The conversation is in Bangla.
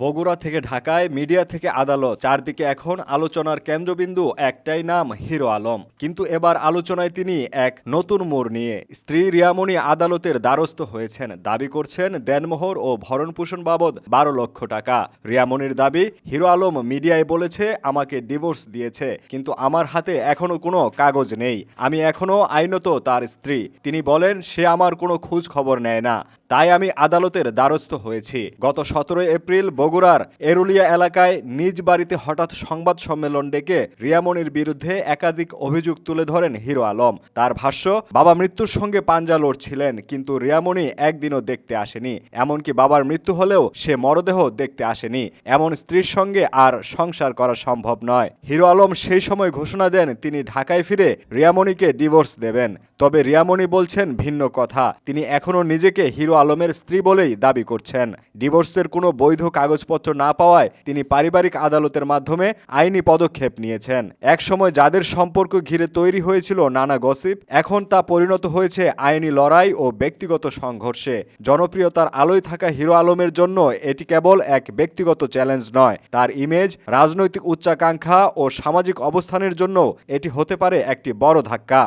বগুড়া থেকে ঢাকায়, মিডিয়া থেকে আদালত, চারদিকে এখন আলোচনার কেন্দ্রবিন্দু, একটাই নাম, হিরো আলম। কিন্তু এবার আলোচনায় তিনি এক নতুন মোড় নিয়ে, স্ত্রী রিয়ামণি আদালতের দ্বারস্থ হয়েছেন। দাবি করছেন, দেনমোহর ও ভরণপোষণ বাবদ বারো লক্ষ টাকা। রিয়ামণির দাবি, হিরো আলম মিডিয়ায় বলেছে, আমাকে ডিভোর্স দিয়েছে, কিন্তু আমার হাতে এখনও কোনো কাগজ নেই। আমি এখনও আইনত তার স্ত্রী। তিনি বলেন, সে আমার কোনো খোঁজ খবর নেয় না। তাই আমি আদালতের দ্বারস্থ হয়েছি। গত সতেরোই এপ্রিল বগুড়ার এরুলিয়া এলাকায় নিজ বাড়িতে হঠাৎ সংবাদ সম্মেলন ডেকে রিয়ামনির বিরুদ্ধে একাধিক অভিযোগ তুলে ধরেন হিরো আলম। তার ভাষ্য, বাবা মৃত্যুর সঙ্গে পাঞ্জা লড়ছিলেন, কিন্তু রিয়ামণি একদিনও দেখতে আসেনি। এমনকি বাবার মৃত্যু হলেও সে মরদেহ দেখতে আসেনি। এমন স্ত্রীর সঙ্গে আর সংসার করা সম্ভব নয়। হিরো আলম সেই সময় ঘোষণা দেন, তিনি ঢাকায় ফিরে রিয়ামণিকে ডিভোর্স দেবেন। তবে রিয়ামণি বলছেন ভিন্ন কথা। তিনি এখনও নিজেকে হিরো আলমের স্ত্রী বলেই দাবি করছেন। ডিভোর্সের কোনো বৈধ কাগজপত্র না পাওয়ায় তিনি পারিবারিক আদালতের মাধ্যমে আইনি পদক্ষেপ নিয়েছেন। একসময় যাদের সম্পর্ক ঘিরে তৈরি হয়েছিল নানা গসিপ, এখন তা পরিণত হয়েছে আইনি লড়াই ও ব্যক্তিগত সংঘর্ষে। জনপ্রিয়তার আলোয় থাকা হিরো আলমের জন্য এটি কেবল এক ব্যক্তিগত চ্যালেঞ্জ নয়, তার ইমেজ, রাজনৈতিক উচ্চাকাঙ্ক্ষা ও সামাজিক অবস্থানের জন্য এটি হতে পারে একটি বড় ধাক্কা।